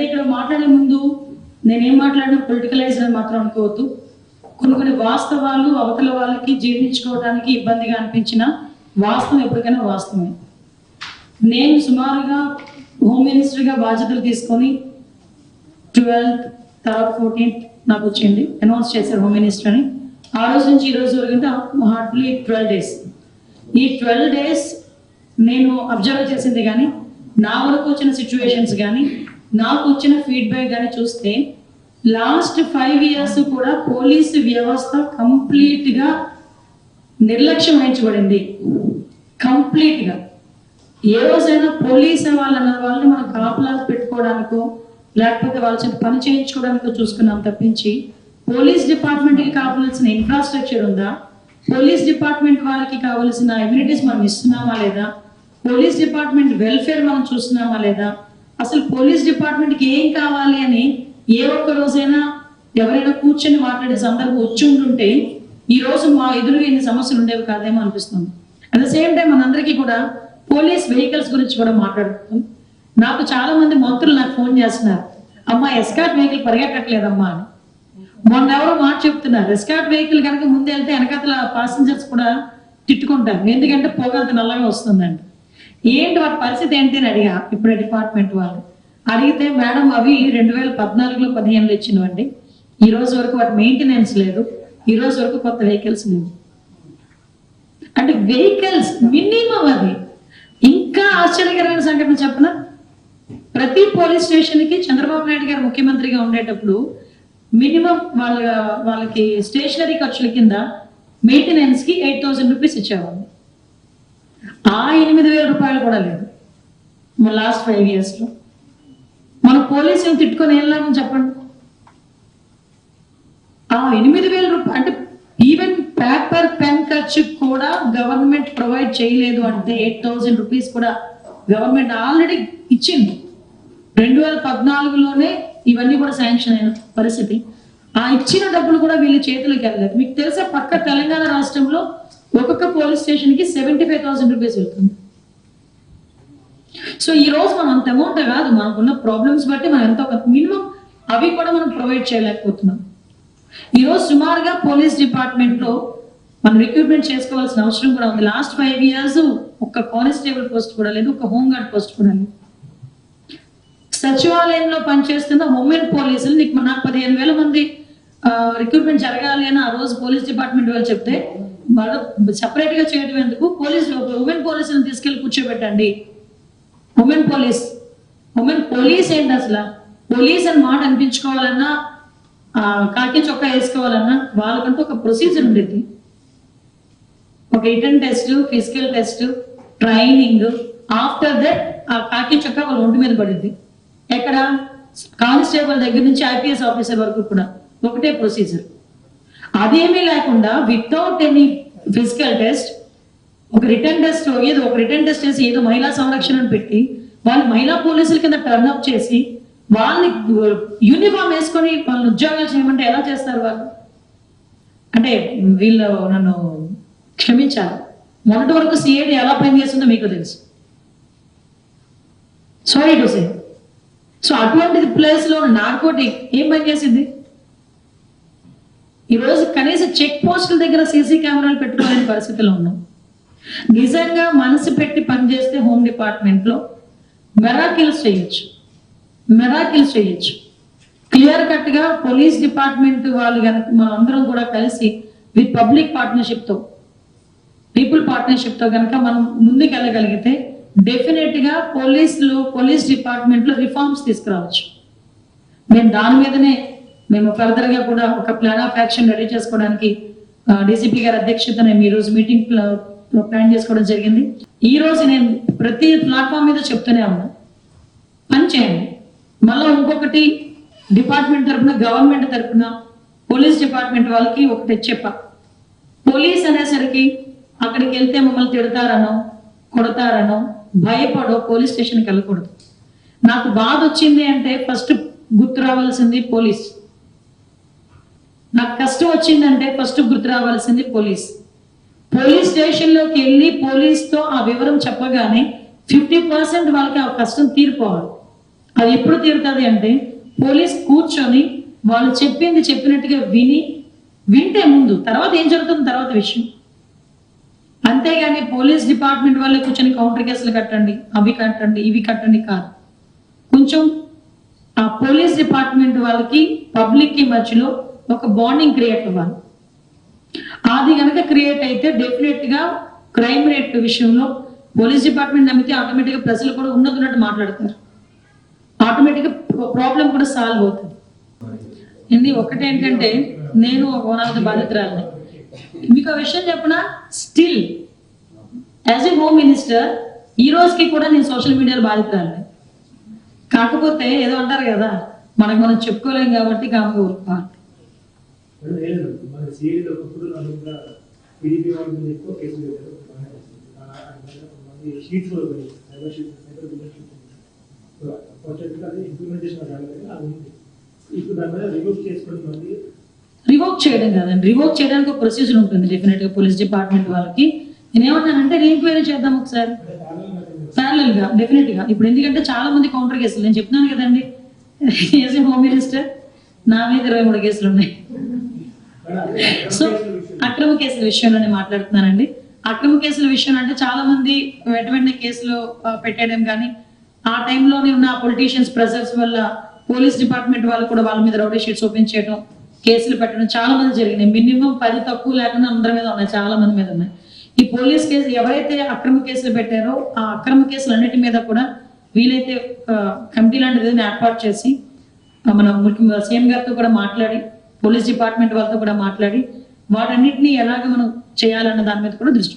అంటే ఇక్కడ మాట్లాడే ముందు నేనేం మాట్లాడినా పొలిటికలైజ్ అని మాత్రం అనుకోవద్దు. కొన్ని కొన్ని వాస్తవాలు అవతల వాళ్ళకి జీర్ణించుకోవడానికి ఇబ్బందిగా అనిపించిన వాస్తవం ఎప్పటికైనా వాస్తవమే. నేను సుమారుగా హోమ్ మినిస్టర్గా బాధ్యతలు తీసుకొని ట్వెల్త్ తర్వాత ఫోర్టీన్త్ నాకు వచ్చింది. అనౌన్స్ చేశారు హోమ్ మినిస్టర్ అని. ఆ రోజు నుంచి ఈ రోజు వరకు హార్డ్లీ ట్వెల్వ్ డేస్ ఈ ట్వెల్వ్ డేస్ నేను అబ్జర్వ్ చేసింది కానీ నా వరకు వచ్చిన సిచ్యువేషన్స్ కానీ నాకు వచ్చిన ఫీడ్బ్యాక్ కానీ చూస్తే లాస్ట్ ఫైవ్ ఇయర్స్ కూడా పోలీసు వ్యవస్థ కంప్లీట్గా నిర్లక్ష్యం వహించబడింది. కంప్లీట్గా. ఏ రోజైనా పోలీస్ వాళ్ళు అన్న వాళ్ళని మనం కాపలాలు పెట్టుకోవడానికో లేకపోతే వాళ్ళ చేత పని చేయించుకోవడానికో చూసుకున్నాం తప్పించి పోలీస్ డిపార్ట్మెంట్కి కావాల్సిన ఇన్ఫ్రాస్ట్రక్చర్ ఉందా? పోలీస్ డిపార్ట్మెంట్ వాళ్ళకి కావాల్సిన ఎమ్యూనిటీస్ మనం ఇస్తున్నామా లేదా? పోలీస్ డిపార్ట్మెంట్ వెల్ఫేర్ మనం చూస్తున్నామా లేదా? అసలు పోలీస్ డిపార్ట్మెంట్కి ఏం కావాలి అని ఏ ఒక్క రోజైనా ఎవరైనా కూర్చొని మాట్లాడే సందర్భం వచ్చి ఉంటుంటే ఈ రోజు మా ఎదురుగా ఎన్ని సమస్యలు ఉండేవి కాదేమో అనిపిస్తుంది. అట్ ద సేమ్ టైం మనందరికీ కూడా పోలీస్ వెహికల్స్ గురించి కూడా మాట్లాడుతున్నాం నాకు చాలా మంది మంత్రులు నాకు ఫోన్ చేస్తున్నారు. అమ్మా ఎస్కాట్ వెహికల్ పరిగెట్టట్లేదమ్మా అని. మొన్న ఎవరో మాట చెప్తున్నారు. ఎస్కాట్ వెహికల్ కనుక ముందు వెళ్తే వెనకాతల పాసింజర్స్ కూడా తిట్టుకుంటారు. ఎందుకంటే పొగ అంత నల్లగా వస్తుందండి ఏంటి వాటి పరిస్థితి ఏంటి అని అడిగా ఇప్పుడు డిపార్ట్మెంట్ వాళ్ళు. అడిగితే మేడం అవి రెండు వేల పద్నాలుగులో పదిహేనులో ఇచ్చినవండి. ఈ రోజు వరకు వాటి మెయింటెనెన్స్ లేదు. ఈ రోజు వరకు కొత్త వెహికల్స్ లేవు. అంటే వెహికల్స్ మినిమం అది. ఇంకా ఆశ్చర్యకరమైన సంఘటన చెప్పిన? ప్రతి పోలీస్ స్టేషన్కి చంద్రబాబు నాయుడు గారు ముఖ్యమంత్రిగా ఉండేటప్పుడు మినిమం వాళ్ళ వాళ్ళకి స్టేషనరీ ఖర్చుల కింద మెయింటెనెన్స్కి ఎయిట్ థౌసండ్ రూపీస్ ఇచ్చేవాళ్ళు. ఆ ఎనిమిది వేల రూపాయలు కూడా లేదు. మన లాస్ట్ ఫైవ్ ఇయర్స్లో. మన పోలీసులు తిట్టుకొని వెళ్ళామని చెప్పండి. ఆ ఎనిమిది వేల రూపాయలు అంటే ఈవెన్ పేపర్ పెన్ ఖర్చు కూడా గవర్నమెంట్ ప్రొవైడ్ చేయలేదు అంటే ఎయిట్ థౌసండ్ రూపీస్ కూడా గవర్నమెంట్ ఆల్రెడీ ఇచ్చింది. రెండు వేల పద్నాలుగులోనే ఇవన్నీ కూడా శాంక్షన్ అయిన పరిస్థితి. ఆ ఇచ్చిన డబ్బులు కూడా వీళ్ళ చేతులకు వెళ్ళలేదు. మీకు తెలుసా పక్క తెలంగాణ రాష్ట్రంలో ఒక్క పోలీస్ స్టేషన్కి సెవెంటీ ఫైవ్ థౌసండ్ రూపీస్ వెళ్తుంది. సో ఈ రోజు మనం అంత అమౌంట్ కాదు. మనకున్న ప్రాబ్లమ్స్ బట్టి మనం ఎంతో మినిమం అవి కూడా మనం ప్రొవైడ్ చేయలేకపోతున్నాం. ఈ రోజు సుమారుగా పోలీస్ డిపార్ట్మెంట్లో మనం రిక్రూట్మెంట్ చేసుకోవాల్సిన అవసరం కూడా ఉంది. లాస్ట్ ఫైవ్ ఇయర్స్ ఒక్క కానిస్టేబుల్ పోస్ట్ కూడా లేదు ఒక హోమ్ గార్డ్ పోస్ట్ కూడా లేదు. సచివాలయంలో పనిచేస్తున్న ఉమెన్ పోలీసులు నీకు నాకు పదిహేను వేల మంది రిక్రూట్మెంట్ జరగాలి అని ఆ రోజు పోలీస్ డిపార్ట్మెంట్ వాళ్ళు చెప్తే సపరేట్గా చేయడం ఎందుకు? పోలీస్ ఉమెన్ పోలీసులను తీసుకెళ్ళి కూర్చోబెట్టండి. ఉమెన్ పోలీస్ ఉమెన్ పోలీస్ ఏంటి అసలు? పోలీస్ అని మాట అనిపించుకోవాలన్నా ఆ, కాకి చొక్కా వేసుకోవాలన్నా వాళ్ళకంటూ ఒక ప్రొసీజర్ ఉండేది. ఒక written test physical test training after that ఆ కాకి చొక్కా వాళ్ళ ఒంటి మీద పడింది. ఎక్కడ? కానిస్టేబుల్ దగ్గర నుంచి ఐపీఎస్ ఆఫీసర్ వరకు కూడా. ఒకటే ప్రొసీజర్ అదేమీ లేకుండా వితౌట్ ఎనీ ఫిజికల్ టెస్ట్ ఒక రిటర్న్ టెస్ట్ ఏదో ఒక రిటర్న్ టెస్ట్ చేసి ఏదో మహిళా సంరక్షణ పెట్టి వాళ్ళు మహిళా పోలీసుల కింద టర్న్ అప్ చేసి వాళ్ళని uh, యూనిఫామ్ వేసుకొని వాళ్ళని ఉద్యోగాలు చేయమంటే ఎలా చేస్తారు వాళ్ళు? అంటే వీళ్ళు నన్ను క్షమించాలి మొన్నటి వరకు సిఐడి ఎలా పనిచేస్తుందో మీకు తెలుసు. సారీ టు సే సో అటువంటి ప్లేస్లో నార్కోటిక్ ఏం పనిచేసింది ఈరోజు కనీసం చెక్ పోస్టుల దగ్గర సీసీ కెమెరాలు పెట్టుకోలేని పరిస్థితిలో ఉన్నాం. నిజంగా మనసు పెట్టి పనిచేస్తే హోమ్ డిపార్ట్మెంట్లో మెరాకిల్స్ చేయొచ్చు. మెరాకిల్స్ చేయొచ్చు. క్లియర్ కట్గా పోలీస్ డిపార్ట్మెంట్ వాళ్ళు కనుక మనం అందరం కూడా కలిసి విత్ పబ్లిక్ పార్ట్నర్షిప్తో పీపుల్ పార్ట్నర్షిప్తో కనుక మనం ముందుకెళ్ళగలిగితే డెఫినెట్గా డెఫినెట్గా పోలీసులు పోలీస్ డిపార్ట్మెంట్లో రిఫార్మ్స్ తీసుకురావచ్చు. మేము దాని మీదనే మేము ఫర్దర్గా కూడా ఒక ప్లాన్ ఆఫ్ యాక్షన్ రెడీ చేసుకోవడానికి డీసీపీ గారి అధ్యక్షతన మేము ఈ రోజు మీటింగ్ ప్లాన్ చేసుకోవడం జరిగింది. ఈ రోజు నేను ప్రతి ప్లాట్ఫామ్ మీద చెప్తూనే ఉన్నా. పని చేయండి. మళ్ళీ ఇంకొకటి డిపార్ట్మెంట్ తరపున గవర్నమెంట్ తరఫున పోలీస్ డిపార్ట్మెంట్ వాళ్ళకి ఒకటి చెప్పా. పోలీస్ అనేసరికి అక్కడికి వెళ్తే మమ్మల్ని తిడతారనో కొడతారనో భయపడో పోలీస్ స్టేషన్కి వెళ్ళకూడదు. నాకు బాధ వచ్చింది అంటే ఫస్ట్ గుర్తు రావాల్సింది పోలీస్ నాకు కష్టం వచ్చిందంటే ఫస్ట్ గుర్తు రావాల్సింది పోలీస్. పోలీస్ స్టేషన్లోకి వెళ్ళి పోలీస్తో ఆ వివరం చెప్పగానే ఫిఫ్టీ పర్సెంట్ వాళ్ళకి ఆ కష్టం తీరిపోవాలి. అది ఎప్పుడు తీరుతుంది అంటే పోలీస్ కూర్చొని వాళ్ళు చెప్పింది చెప్పినట్టుగా విని వింటే ముందు తర్వాత ఏం జరుగుతుంది తర్వాత విషయం. అంతేగాని పోలీస్ డిపార్ట్మెంట్ వాళ్ళు కూర్చొని కౌంటర్ కేసులు కట్టండి అవి కట్టండి ఇవి కట్టండి కాదు. కొంచెం ఆ పోలీస్ డిపార్ట్మెంట్ వాళ్ళకి పబ్లిక్కి మధ్యలో ఒక బాండింగ్ క్రియేట్ అవ్వాలి అది కనుక క్రియేట్ అయితే డెఫినెట్గా క్రైమ్ రేట్ విషయంలో పోలీస్ డిపార్ట్మెంట్ నమ్మితే ఆటోమేటిక్గా ప్రజలు కూడా ఉన్నది ఉన్నట్టు మాట్లాడతారు. ఆటోమేటిక్గా ప్రాబ్లం కూడా సాల్వ్ అవుతుంది. ఇది ఒకటేంటంటే నేను ఒక వన్ ఆఫ్ ద బాధితురాలని. మీకు ఆ విషయం చెప్పిన? Still as a home minister ఈ రోజుకి కూడా నేను సోషల్ మీడియాలో బాధితురాలని. కాకపోతే ఏదో అంటారు కదా మనకు మనం చెప్పుకోలేం కాబట్టి కామె ఊరుకోవాలి మన సిఐలో ఒకప్పుడు నన్ను టీడీపీ వాళ్ళ మీద ఎక్కువ కేసులు పెట్టారు. షీట్స్ కూడా సైబర్ షీట్స్, సైబర్ బిజినెస్ అది ఇంప్లిమెంటేషన్ అది ఉంది. ఇప్పుడు దాని మీద మళ్ళీ రివోక్ చేయడం కాదండి. రివోక్ చేయడానికి ఒక ప్రొసీజర్ ఉంటుంది డెఫినెట్గా పోలీస్ డిపార్ట్మెంట్ వాళ్ళకి. నేను ఏమన్నానంటే రీఎంక్వైరీ చేద్దాం ఒకసారి. అంటే ప్యారల్గా డెఫినెట్గా. ఇప్పుడు ఎందుకంటే చాలా మంది కౌంటర్ కేసులు నేను చెప్తున్నాను కదండి. యాజ్ హోమ్ మినిస్టర్ నా మీద ఇరవై మూడు కేసులు ఉన్నాయి. సో అక్రమ కేసుల విషయంలోనే మాట్లాడుతున్నానండి. అక్రమ కేసుల విషయం అంటే చాలా మంది వెంట వెంటనే కేసులు పెట్టేయడం కానీ ఆ టైంలోనే ఉన్న పొలిటీషియన్స్ ప్రెజర్స్ వల్ల పోలీస్ డిపార్ట్మెంట్ వాళ్ళు కూడా వాళ్ళ మీద రౌడీ షీట్స్ ఓపెన్ చేయడం కేసులు పెట్టడం చాలా మంది జరిగినాయి. మినిమం పది తక్కువ లేకుండా అందరి మీద ఉన్నాయి చాలా మంది మీద ఉన్నాయి. ఈ పోలీస్ కేసు ఎవరైతే అక్రమ కేసులు పెట్టారో ఆ అక్రమ కేసులు అన్నిటి మీద కూడా వీలైతే కమిటీ లాంటిది ఏదైనా ఏర్పాటు చేసి మన ముఖ్య సీఎం గారితో కూడా మాట్లాడి పోలీస్ డిపార్ట్మెంట్ వాళ్ళతో కూడా మాట్లాడి వాటన్నిటిని ఎలాగ మనం చేయాలన్న దాని మీద కూడా దృష్టి